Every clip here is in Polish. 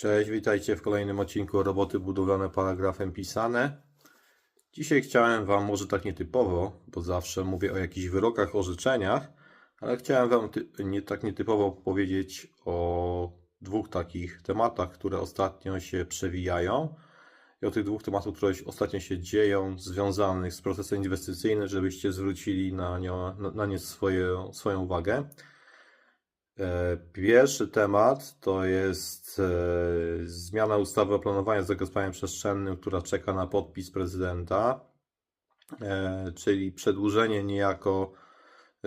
Cześć, witajcie w kolejnym odcinku Roboty budowlane paragrafem pisane. Dzisiaj chciałem Wam, może tak nietypowo, bo zawsze mówię o jakichś wyrokach, orzeczeniach, ale chciałem Wam nie, tak nietypowo powiedzieć o dwóch takich tematach, które ostatnio się przewijają i o tych dwóch tematach, które ostatnio się dzieją, związanych z procesem inwestycyjnym, żebyście zwrócili na, na, na nie swoje, swoją uwagę. E, Pierwszy temat to jest e, zmiana ustawy o planowaniu zagospodarowaniem przestrzennym, która czeka na podpis prezydenta, e, czyli przedłużenie niejako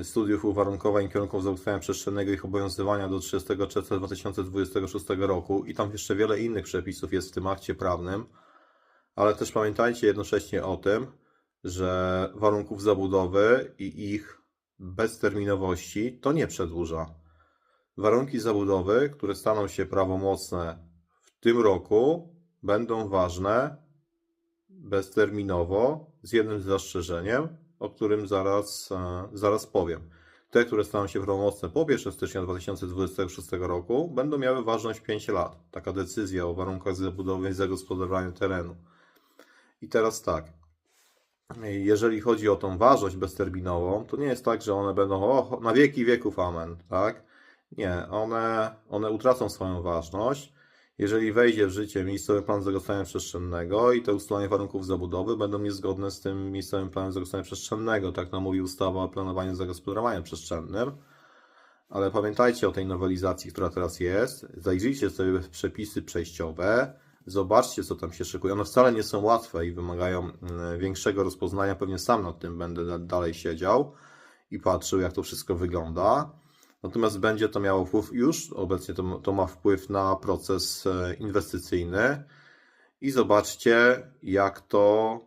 studiów uwarunkowań kierunków zagospodarowania przestrzennego ich obowiązywania do 30 czerwca 2026 roku i tam jeszcze wiele innych przepisów jest w tym akcie prawnym, ale też pamiętajcie jednocześnie o tym, że warunków zabudowy i ich bezterminowości to nie przedłuża. Warunki zabudowy, które staną się prawomocne w tym roku, będą ważne bezterminowo, z jednym zastrzeżeniem, o którym zaraz, e, zaraz powiem. Te, które staną się prawomocne po 1 stycznia 2026 roku, będą miały ważność 5 lat. Taka decyzja o warunkach zabudowy i zagospodarowania terenu. I teraz tak. Jeżeli chodzi o tą ważność bezterminową, to nie jest tak, że one będą o, na wieki wieków amen, tak? Nie, one, one utracą swoją ważność, jeżeli wejdzie w życie miejscowy plan zagospodarowania przestrzennego i te ustalenie warunków zabudowy będą niezgodne z tym miejscowym planem zagospodarowania przestrzennego, tak nam mówi ustawa o planowaniu i zagospodarowaniu przestrzennym. Ale pamiętajcie o tej nowelizacji, która teraz jest. Zajrzyjcie sobie w przepisy przejściowe, zobaczcie, co tam się szykuje. One wcale nie są łatwe i wymagają mm, większego rozpoznania. Pewnie sam nad tym będę da- dalej siedział i patrzył, jak to wszystko wygląda. Natomiast będzie to miało wpływ, już obecnie to, to ma wpływ na proces e, inwestycyjny. I zobaczcie, jak to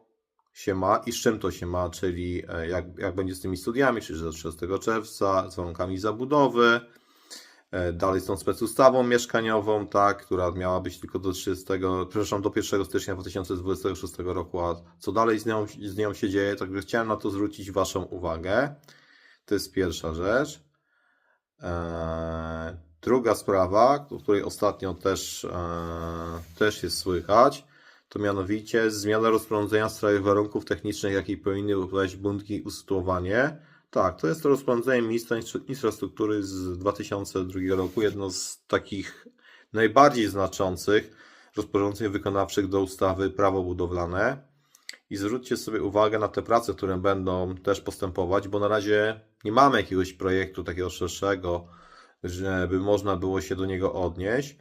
się ma i z czym to się ma, czyli e, jak, jak będzie z tymi studiami, czyli do 30 czerwca, z warunkami zabudowy, e, dalej z tą specustawą mieszkaniową, tak, która miała być tylko do 30, przepraszam, do 1 stycznia 2026 roku, a co dalej z nią, z nią się dzieje, także chciałem na to zwrócić Waszą uwagę. To jest pierwsza rzecz. Eee, Druga sprawa, o której ostatnio też, eee, też jest słychać, to mianowicie zmiana rozporządzenia w sprawie warunków technicznych, jakie powinny uprawiać budynki usytuowanie. Tak, to jest to rozporządzenie ministra Infra- infrastruktury z 2002 roku, jedno z takich najbardziej znaczących rozporządzeń wykonawczych do ustawy prawo budowlane. I zwróćcie sobie uwagę na te prace, które będą też postępować, bo na razie nie mamy jakiegoś projektu takiego szerszego, żeby można było się do niego odnieść.